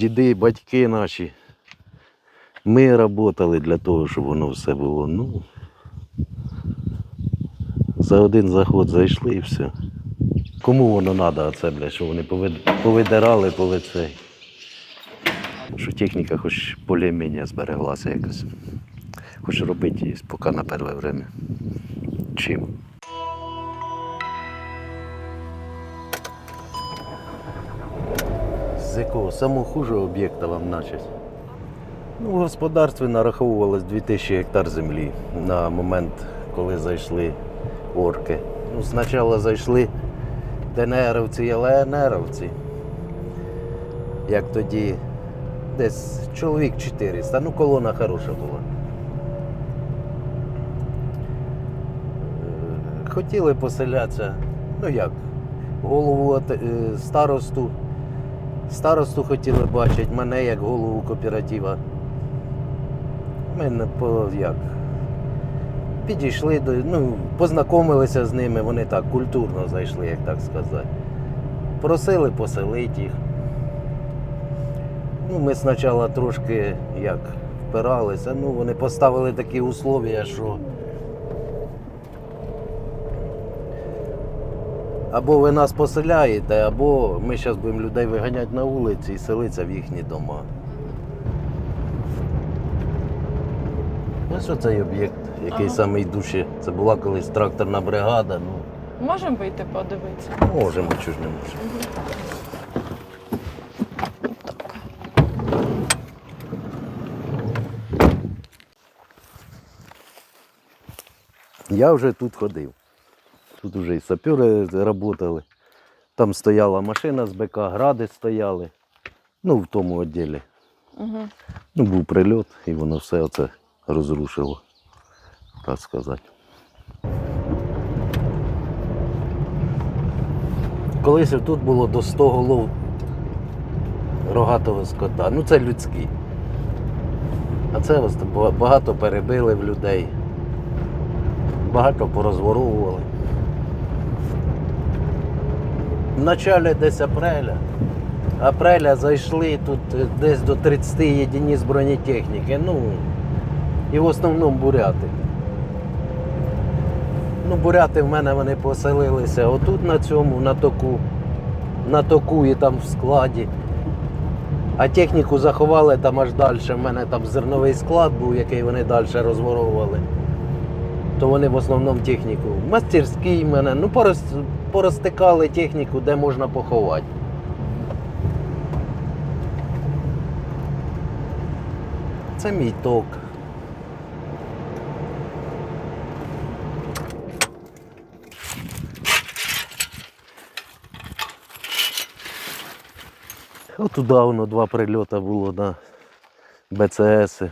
діди, батьки наші. Ми працювали для того, щоб воно все було. Ну, за один заход зайшли і все. Кому воно треба, оце, бля, що вони повидирали, коли цей. Що техніка хоч більш-менш збереглася якось. Хоч робити її поки на перше время. Чим? Якого самого хужого об'єкта вам начать? Ну, в господарстві нараховувалось 2000 гектар землі на момент, коли зайшли орки. Ну, спочатку зайшли ДНРовці і ЛНРовці. Як тоді десь чоловік 400. Ну, колона хороша була. Е, Хотіли поселятися, ну як, голову е, старосту. Старосту хотіли бачити, мене як голову кооператива. Ми не по як. Підійшли до, ну, познайомилися з ними, вони так культурно зайшли, як так сказати. Просили поселити їх. Ну, ми спочатку трошки як впиралися, ну вони поставили такі условия, що або ви нас поселяєте, або ми зараз будемо людей виганяти на вулиці і селитися в їхні дома. Ось оцей об'єкт, який Ага. самий душі. Це була колись тракторна бригада. Ну, Можемо вийти подивитися? можемо, чого ж не можемо. Я вже тут ходив. Тут вже і сапери працювали. Там стояла машина з БК, гради стояли. Ну, в тому відділі. Угу. Ну, був прильот, і воно все це розрушило, так сказати. Колись тут було до 100 голов рогатого скота. Ну це людські. А це багато перебили в людей, багато порозворовували. В началі десь апреля апреля зайшли тут десь до 30 єдиниць бронетехніки. Ну, і в основному буряти. Ну, буряти в мене вони поселилися отут на цьому, на току, на току і там в складі. А техніку заховали там аж далі. В мене там зерновий склад був, який вони далі розворовували. То вони в основному техніку. Мастерський в мене, ну пороз, порозтикали техніку, де можна поховати. Це мій ток. От туди воно два прильоти було на БЦС.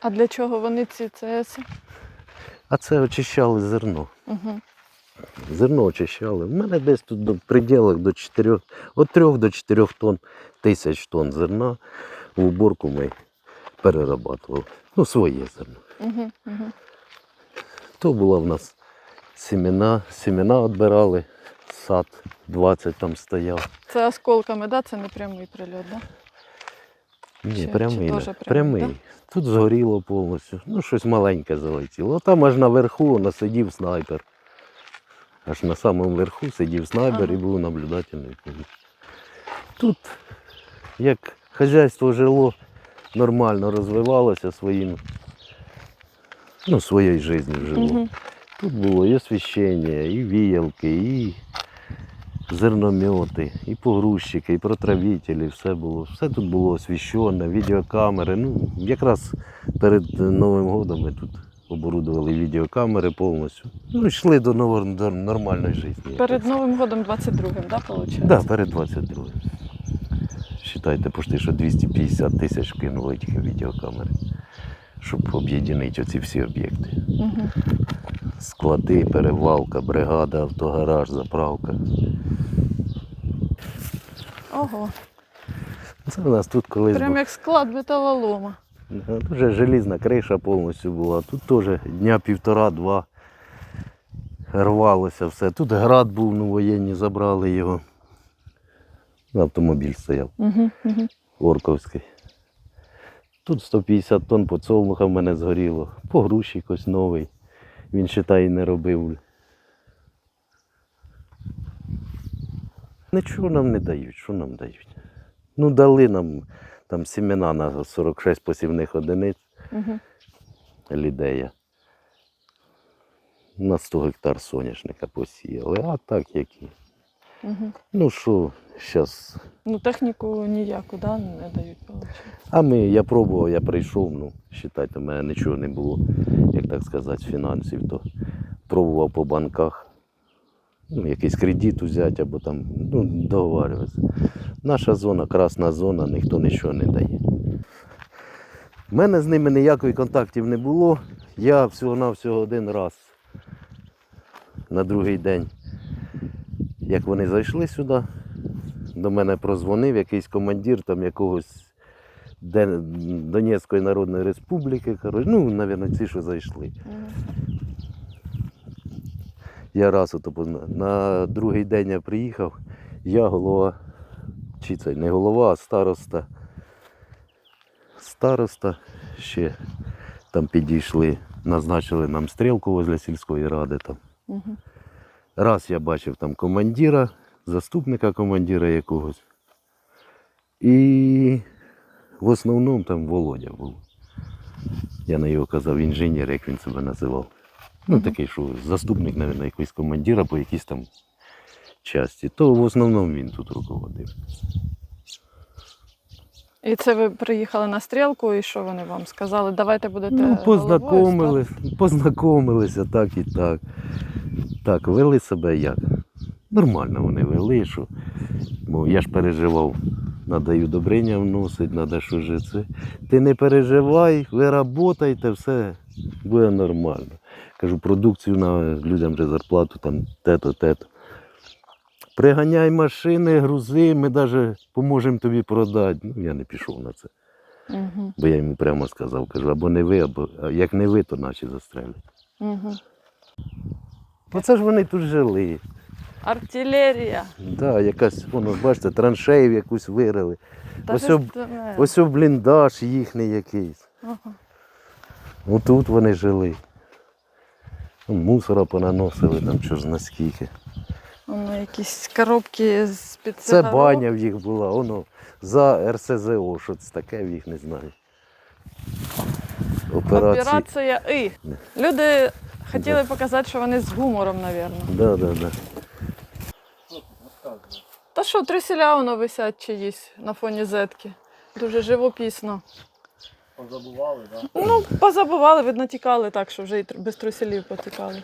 А для чого вони ці ЦС? А це очищали зерно. Угу. Зерно очищали. У мене десь тут до пределах до 4, від 3 до 4 тонн тисяч тонн зерна в уборку ми перерабатували. Ну, своє зерно. Угу. Угу. То була в нас семена, семена відбирали, сад 20 там стояв. Це осколками, да? Це не прямий прильот, да? Ні, Чи- прямий. чи прямий, прямий. да? Тут згоріло повністю. Ну, щось маленьке залетіло. А там аж наверху насидів снайпер. Аж на самому верху сидів снайпер і був наблюдательний. Тут, як хазяйство жило, нормально розвивалося своїм, ну, своєю життю жило. Угу. Тут було і освіщення, і віялки, і зерномети, і погрузчики, і протравителі, все було. Все тут було освіщене, відеокамери. Ну, якраз перед Новим годом ми тут оборудували відеокамери повністю. Ну, йшли до, нормальної життя. Перед Новим годом 22-м, да, виходить? Так, да, перед 22-м. Считайте, почти, що 250 тисяч кинули тільки відеокамери, щоб об'єднати оці всі об'єкти. Угу. Склади, перевалка, бригада, автогараж, заправка. Ого. Це у нас тут колись Прям був. як склад металолома. Тут вже желізна криша повністю була. Тут теж дня півтора-два рвалося все. Тут град був, ну воєнні забрали його. Автомобіль стояв. Угу. Угу. Орковський. Тут 150 тонн подсолнуха в мене згоріло. По груші якось новий. Він считай не робив. Нічого нам не дають. Що нам дають? Ну, дали нам там сімена на 46 посівних одиниць Угу. лідея. На 100 гектар соняшника посіяли, а так які. Угу. Ну що, зараз. Ну, техніку ніяку, да, не дають. А ми, я пробував, я прийшов, ну, вважайте, в мене нічого не було, як так сказати, фінансів, то пробував по банках. Ну, якийсь кредит взяти або там, ну, договарюватися. Наша зона, красна зона, ніхто нічого не дає. У мене з ними ніякої контактів не було. Я всього-навсього один раз на другий день, як вони зайшли сюди, до мене прозвонив якийсь командир там якогось Донецької Народної Республіки. Ну, мабуть, ці, що зайшли. Я раз ото позна- на другий день я приїхав, я голова, чи це не голова, а староста. Староста ще там підійшли, назначили нам стрілку возле сільської ради. Там. Угу. Раз я бачив там командира, заступника командира якогось. І в основному там Володя був. Я на його казав інженер, як він себе називав. Ну, такий, що заступник, мабуть, якогось командира по якійсь там часті. То в основному він тут руководив. І це ви приїхали на стрілку, і що вони вам сказали? Давайте будете. Ну, головою познайомились, познайомилися так і так. Так, вели себе як? Нормально вони вели, що бо я ж переживав, надаю добриня вносить, треба що ж це. Ти не переживай, ви работайте, все буде нормально. Кажу, продукцію на людям вже зарплату, там те-то, те-то. Приганяй машини, грузи, ми навіть поможемо тобі продати. Ну, я не пішов на це. Угу. Бо я йому прямо сказав, кажу, або не ви, або як не ви, то наші застрелять. Угу. Оце ж вони тут жили. Артилерія. Да, якась, воно, бачите, траншеїв якусь вирили. Та Ось об- Ось бліндаж їхній якийсь. Ага. Отут вони жили. Мусора понаносили там що ж наскільки. Воно якісь коробки з-під Це баня в їх була, воно за РСЗО, що це таке в їх не знаю. Операції. Операція І. Люди хотіли показати, що вони з гумором, мабуть. Да, да, да. Та що, трюселя воно висять чиїсь на фоні зетки. Дуже живопісно. Позабували, так? Ну, позабували, видно, тікали так, що вже і без трюселів потікали.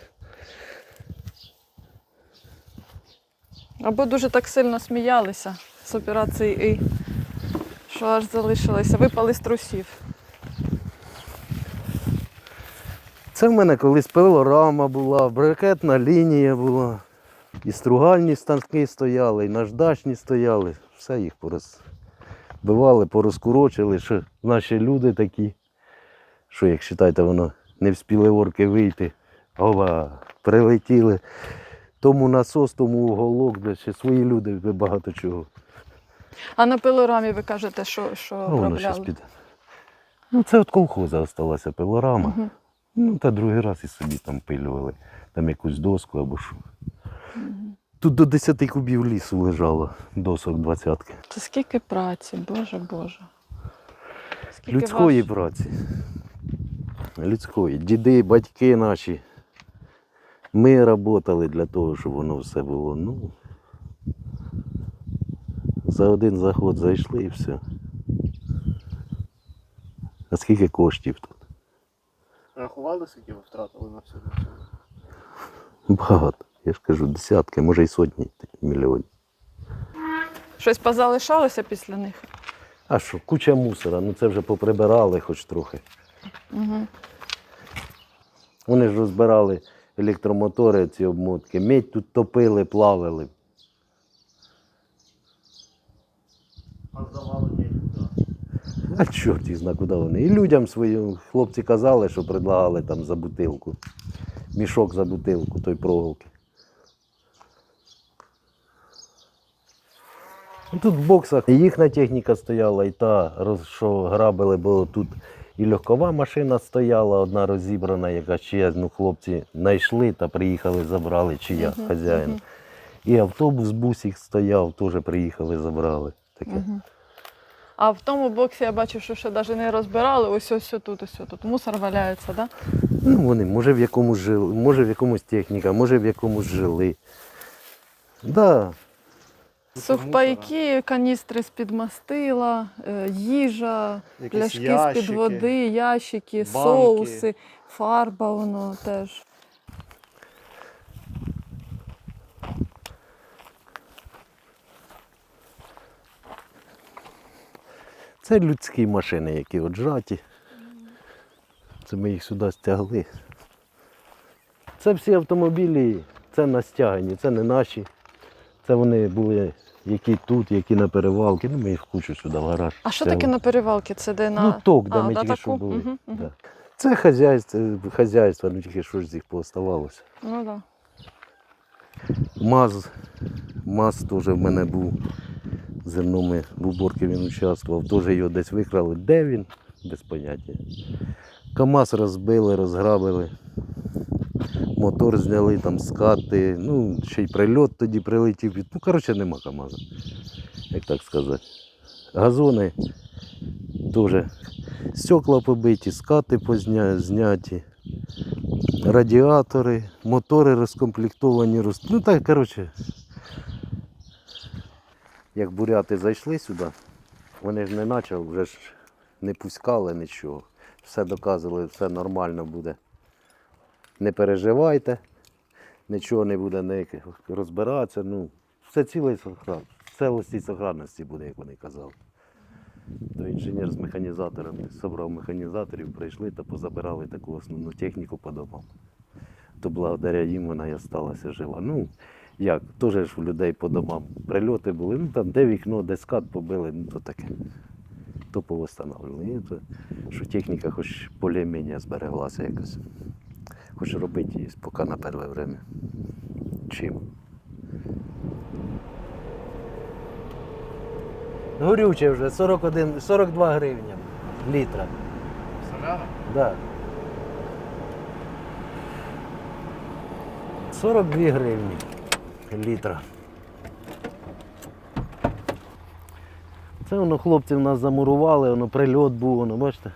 Або дуже так сильно сміялися з операції І, що аж залишилися, випали з трусів. Це в мене колись пилорама була, брикетна лінія була. І стругальні станки стояли, і наждачні стояли. Все їх порозбивали, порозкурочили, що наші люди такі, що, як вважаєте, воно не вспіли орки вийти. Ова, прилетіли. Тому насос, тому уголок, де ще свої люди багато чого. А на пилорамі ви кажете, що, що А воно щас піде. Ну, це від колхоза залишилася пилорама. Мгм. Ну, та другий раз і собі там пилювали. Там якусь доску або що. Мгм. Тут до 10 кубів лісу лежало, досок двадцятки. Це скільки праці, боже Боже. Скільки Людської важ- праці. Людської. Діди, батьки наші. Ми працювали для того, щоб воно все було. Ну, за один заход зайшли і все. А скільки коштів тут? Рахували, скільки ви втратили на всьому? Багато. Я ж кажу, десятки, може й сотні мільйонів. Щось позалишалося після них. А що, куча мусора, ну це вже поприбирали хоч трохи. Угу. Вони ж розбирали електромотори, ці обмотки. Медь тут топили, плавили. А здавали. А чорт їх зна, куди вони. І людям своїм хлопці казали, що предлагали там за бутилку. Мішок за бутилку той проволоки. Тут в боксах і їхня техніка стояла, і та, що грабили, бо тут і легкова машина стояла, одна розібрана, яка чиясь, ну хлопці знайшли та приїхали, забрали, чия Мгм, хазяїн. мгм. І автобус бусик стояв, теж приїхали, забрали. Таке. Мгм. А в тому боксі я бачу, що ще навіть не розбирали. Ось ось тут, ось тут. Мусор валяється, так? Да? Ну, вони, може, в якомусь жили, може в якомусь техніка, може в якомусь жили. Да. Сухпайки, каністри з-під мастила, е, їжа, Якісь пляшки з-під води, ящики, банки. соуси, фарба воно теж. Це людські машини, які от жаті. Це ми їх сюди стягли. Це всі автомобілі, це на стягані, це не наші. Це вони були які тут, які на перевалки. Ну, ми їх кучу сюди в гараж. А що таке на перевалці? Це де на. Ну, ток, де А, ми да, тільки що були. Мгм, мгм. Да. Це хазяйство, хазяйство, ну тільки що ж з їх пооставалося. Ну так. МАЗ, МАЗ теж в мене був. Зерноми в уборці він участвував, теж його десь викрали. Де він? Без поняття. КАМАЗ розбили, розграбили. Мотор зняли, там скати. Ну, ще й прильот тоді прилетів. Ну, коротше, нема КАМАЗа, як так сказати. Газони теж. Стекла побиті, скати зняті, радіатори, мотори розкомплектовані. Роз... Ну так, коротше, як буряти зайшли сюди, вони ж не почали, вже ж не пускали нічого. Все доказували, все нормально буде. Не переживайте, нічого не буде розбиратися. Ну, все ціле і сохран... в і сохранності буде, як вони казали. То інженер з механізатором зібрав механізаторів, прийшли та позабирали таку основну техніку по домам. То благодаря їм вона і залишилася жива. Ну, як, теж у людей по домам прильоти були, ну там де вікно, де скат побили, ну то таке. То то, що техніка хоч більш-менш збереглася якось. Хоч робити її поки на перше время. Чим? Горюче вже 41, 42 гривня літра. Соляна? Да. 42 гривні літра. Це воно хлопці в нас замурували, воно прильот був, воно, бачите,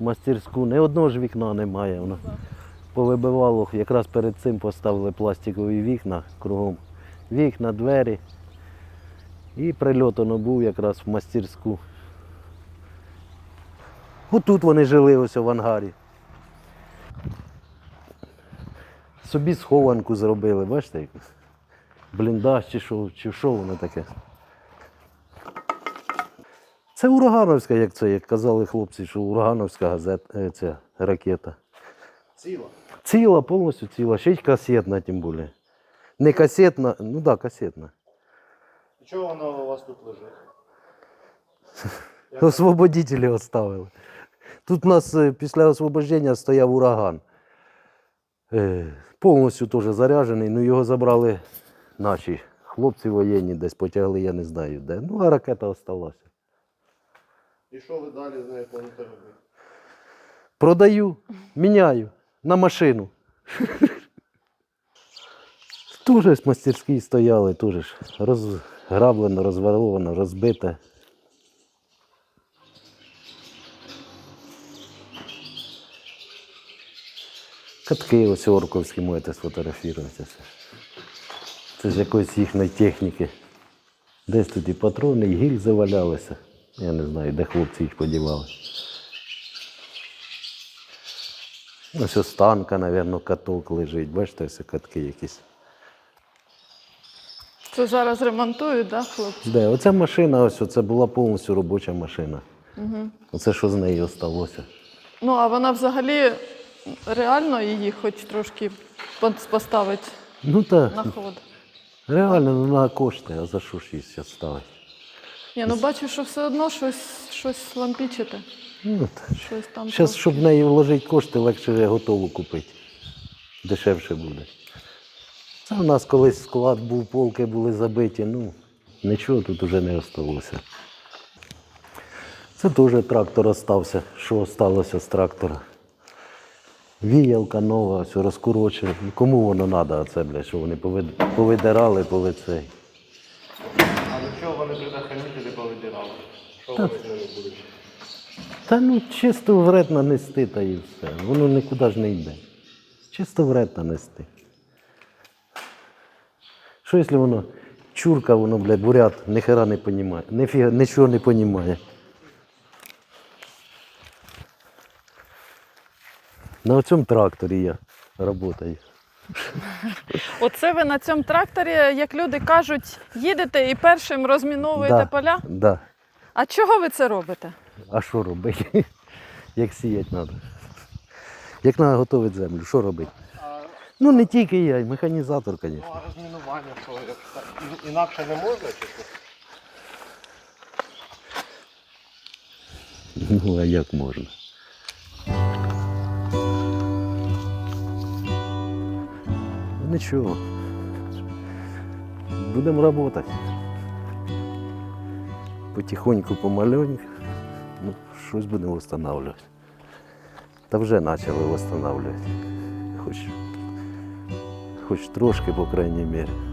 в мастерську. Ні одного ж вікна немає. Воно повибивало, якраз перед цим поставили пластикові вікна кругом. Вікна, двері. І прильот воно був якраз в мастерську. Отут вони жили ось в ангарі. Собі схованку зробили, бачите? Бліндаж чи що, чи що воно таке. Це урагановська, як це, як казали хлопці, що урагановська газета, е, ця ракета. Ціла. Ціла, повністю ціла, ще й касетна, тим більше. Не касетна, ну так, да, касетна. І чого воно у вас тут лежить? Освободителі оставили. Тут у нас е, після освобождення стояв ураган. Е, Повністю теж заряджений, ну його забрали наші хлопці воєнні, десь потягли, я не знаю де. Ну, а ракета осталася. І що ви далі з нею плануєте робити? Продаю, міняю на машину. Тоже ж мастерські стояли, теж ж розграблено, розворовано, розбите. Катки ось орковські можете сфотографувати. Це, з якоїсь їхньої техніки. Десь тут і патрони, і гільзи валялися. Я не знаю, де хлопці їх подівали. Ось танка, мабуть, каток лежить. Бачите, ось катки якісь. Це зараз ремонтують, так, да, хлопці? Де? Оця машина, ось оце була повністю робоча машина. Угу. Оце що з нею осталося. Ну, а вона взагалі реально її хоч трошки поставить Ну так, на ход. реально ну, на кошти, а за що ж її зараз ставити? Ні, ну бачу, що все одно щось, щось лампічите. Ну. Щось там. Зараз, щоб в неї вложити кошти, легше готову купити. Дешевше буде. Це у нас колись склад був, полки були забиті. Ну, Нічого тут уже не залишилося. Це теж трактор остався. Що залишилося з трактора? Віялка нова, все розкорочена. Ну, Кому воно треба, оце, бля, що вони повид- повидирали, повицей. Чого вони предохранителі повидирали? Що вони з ними будуть? Та ну чисто вред нанести та і все. Воно нікуди ж не йде. Чисто вред нанести. Що якщо воно чурка, воно, блядь, бурят, ніхера не понімає, ніфіга, нічого не понімає. На цьому тракторі я працюю. Оце ви на цьому тракторі, як люди кажуть, їдете і першим розміновуєте Да. поля. Да. А чого ви це робите? А що робити? Як сіяти треба? Як треба готувати землю, що робити? Ну не тільки я, і механізатор, ну, звісно. а розмінування, що як так? І- інакше не можна чи що? Ну, а як можна? Ну, Нічого. Будемо працювати. Потихоньку, помаленьку. Ну, щось будемо встановлювати. Та вже почали встановлювати. Хоч, хоч трошки, по крайній мірі.